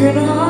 You know.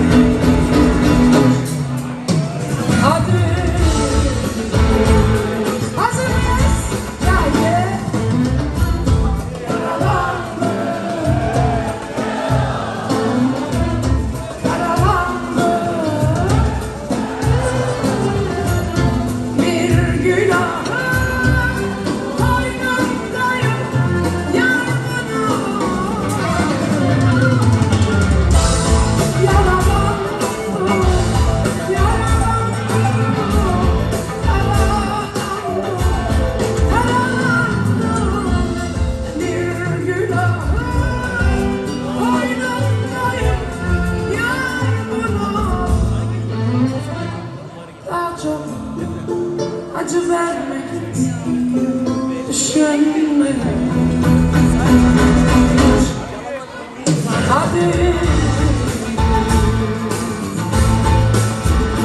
acı vermek düşünme